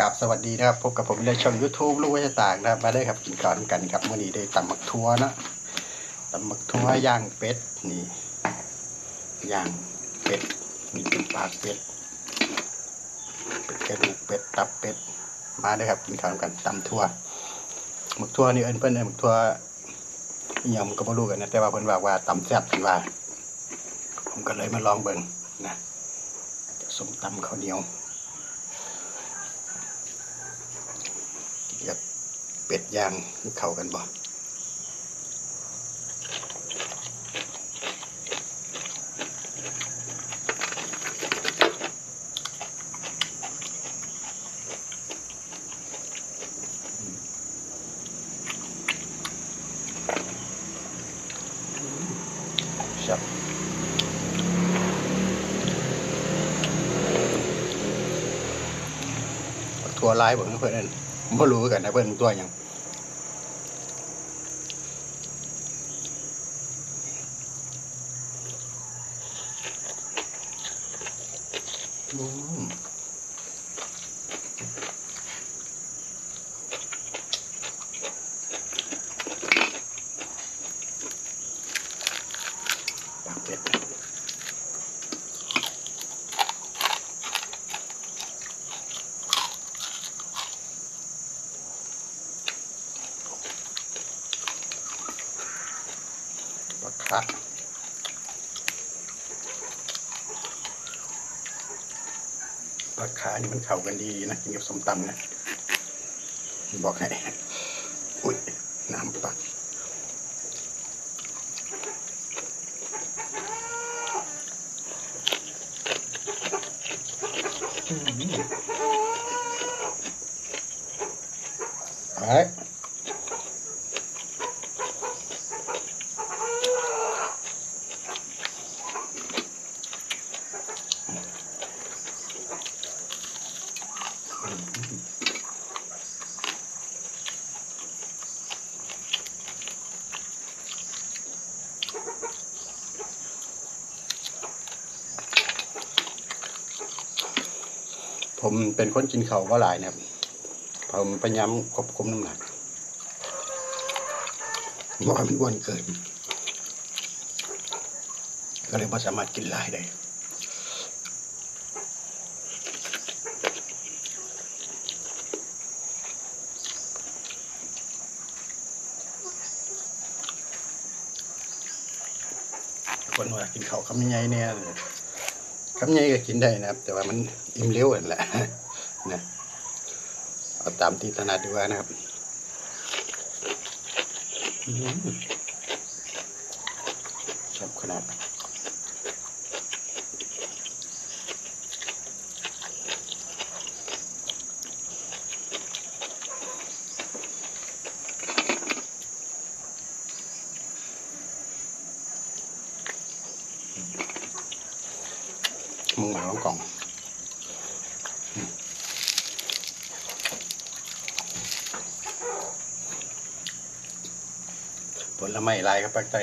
กับสวัสดีนะครับพบกับผมในช่อง YouTube ลูกวัชต่างนะครับ มาได้ครับกินข้าวด้วยกันครับมื่อนี้ได้ตำหมักทั่วนะตำหมักทั่วย่างเป็ดนี่ย่างเป็ดมีเป็นปากเป็ดเป็ดกระดูกเป็ดตับเป็ดมาได้ครับกินข้าวด้วยกันตำทั่วหมักทั่วนี่เอิ้นเพิ่นเอิ้นหมักทั่วอหย่างผมก็ไม่รู้กันนะแต่ว่าเพิ่นว่าว่าตำแซ่บเพิ่นว่า ผมก็เลยมาลองเบิ่งนะสมตำข้าวเหนียว กับ เป็ดย่างเข้ากันบ่ครับทัวร์ไลน์ผมเพื่อนนั่นผม บ่รู้กันนะเพื่อนตัวยังอืม ปลาคาปลาขานี่มันเข้ากันดีนะ กินกับสมตำนะ บอกให้ อุ้ย น้ำปัก All right. ผมเป็นคนกินเข่าวว่าหลายนะครับผมพยายามควบคุมน้ำหนักบ่ให้มันอ้วนเกิน ก็เลยไม่สามารถกินหลายได้ คนว่ากินเขาวคำใหญ่เนี่ยคำใหญ่ก็กินได้นะครับ แต่ว่ามันอิ่มเร็วนั่นแหละนะเอาตามที่ถนัดดีกว่านะครับชอบขนาดมึงหมาลอง กล่องผลไม้ลายครับปักใจ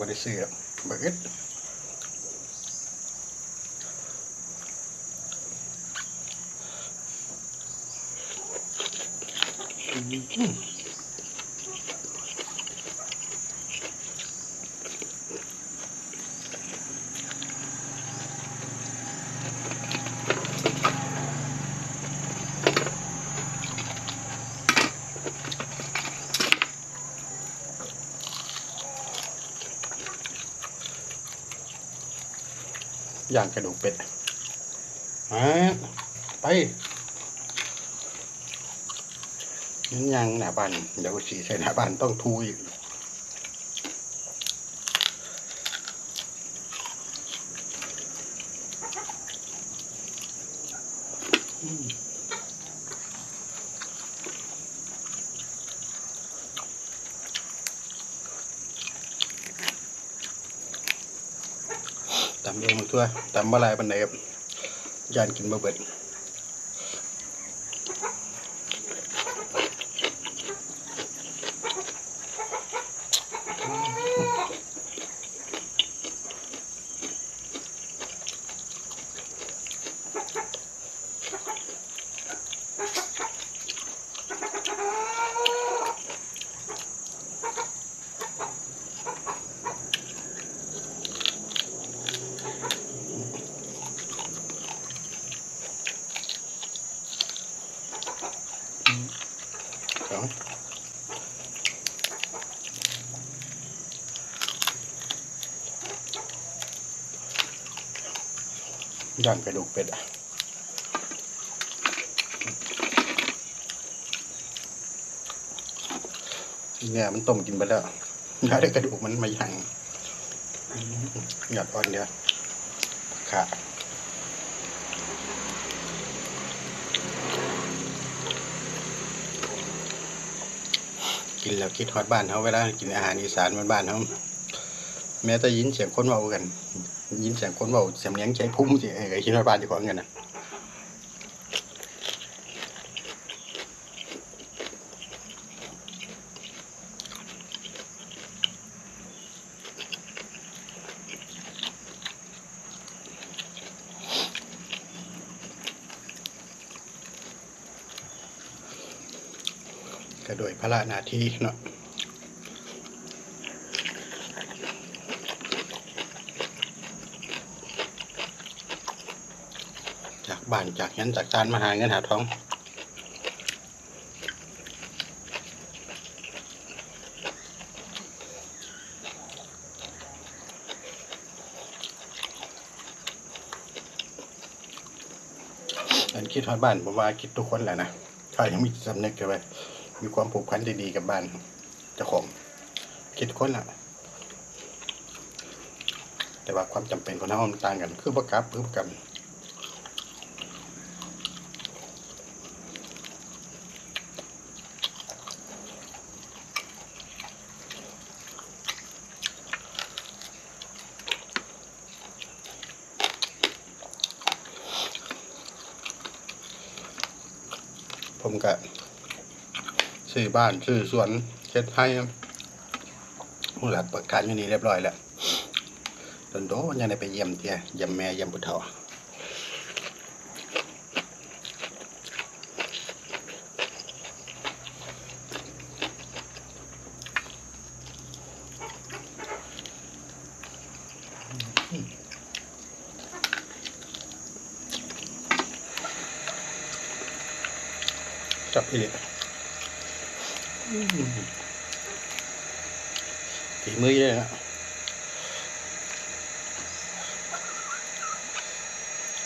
บริสุทธิ์ครับเบิดอืม ย่างกระดูกเป็ดมาไปยันยังหน้าบ้านเดี๋ยวสีใส่หน้าบ้านต้องทูอีกอืมต ตัวตำมาลายปันไหนครับยานกินมาเบิด ย่างกระดูกเป็ดอะเนี่ยมันต้มกินไปแล้วอยากได้กระดูกมันมาย่างอืมหยอดอ่อนเดียวขากินแล้วคิดฮอดบ้านเขาเวลากินอาหารอีสานบ้านๆเขาแม้แต่ยินเสียงคนเบากัน ยินเสียงคนเบาเสียงเลี้ยงใจพุ่งสิเออก็คิดฮอดบ้านเจ้าขอเงกันนะก็โดยพระราชนาทีเนาะจาก บ้านจากเงินจากการมาหาเงินหาทองอันคิดทอดบ้านผมว่าคิดทุกคนแหละนะถ้ายังมีสำนึกกันไว้มีความผูกพันดีๆกับบ้านเจ้าของคิดคนแหละแต่ว่าความจำเป็นของเรามันต่างกัน คือประกับคือประกัน ผมก็ซื้อบ้านซื้อสวนเช็ดให้ผู้หลักประกันอยู่นี่เรียบร้อยแล้วโดนโดยังได้ไปเยี่ยมเตียเยี่ยมแม่เยี่ยมผู้เฒ่า จับอีกฝีมือเลยนะ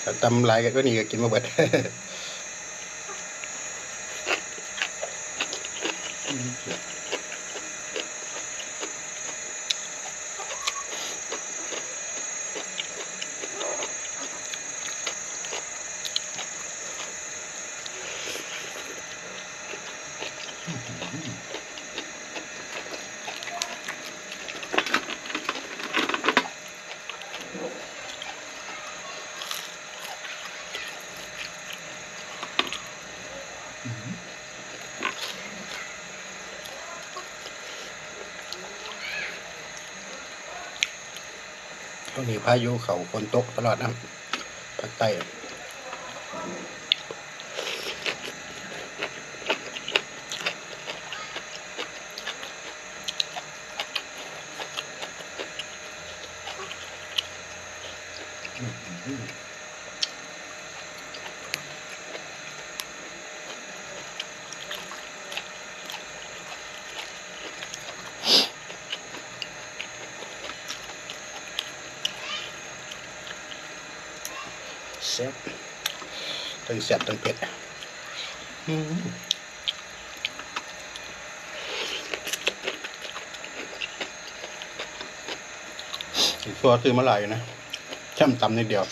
แต่ตำลายก็นี่ก็กินมาเบิดอืม วงนี้พายุเขาฝนตกตลอดนะภาคใต้ เสียบทั้งเสียบทั้งเผ็ดอีกตัวซื้อมาหลายนะช่ำตำนิดเดียว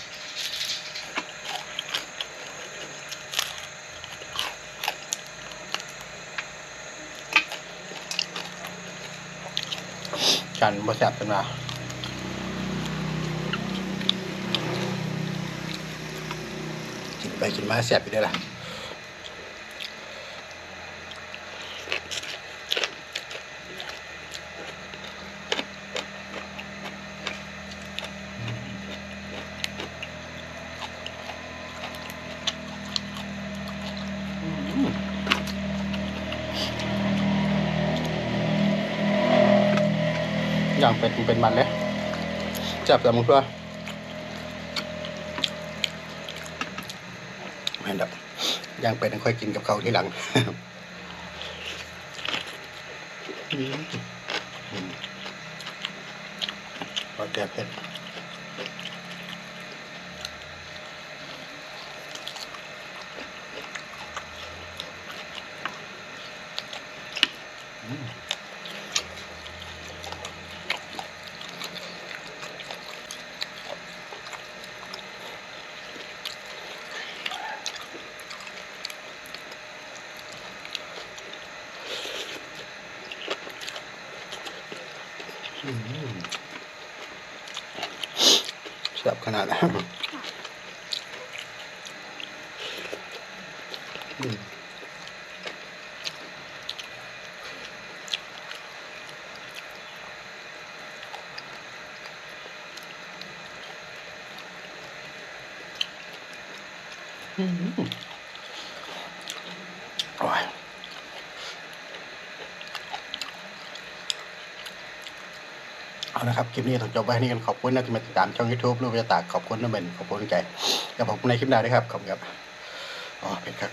กันบ่แซ่บกันมา กินมาแซ่บอยู่ด้อล่ะอย่างเป็ดมันเป็นมันเลยจับแต่มึงเพื่อ ไม่เห็นดอกย่างเป็ดค่อยกินกับเขาที่หลังอืมอืมรสแก่เผ็ดอืม แซ่บขนาดนั้นอืมอืมอร่อย เอานะครับ คลิปนี้ต้องจบไว้นี่กันขอบคุณนะที่มาติดตามช่อง YouTube รูปวิทยาตากขอบคุณนะเบนขอบคุณใจแล้วพบกันในคลิปหน้าด้วยครับ ขอบคุณครับอ๋อเป็นครับ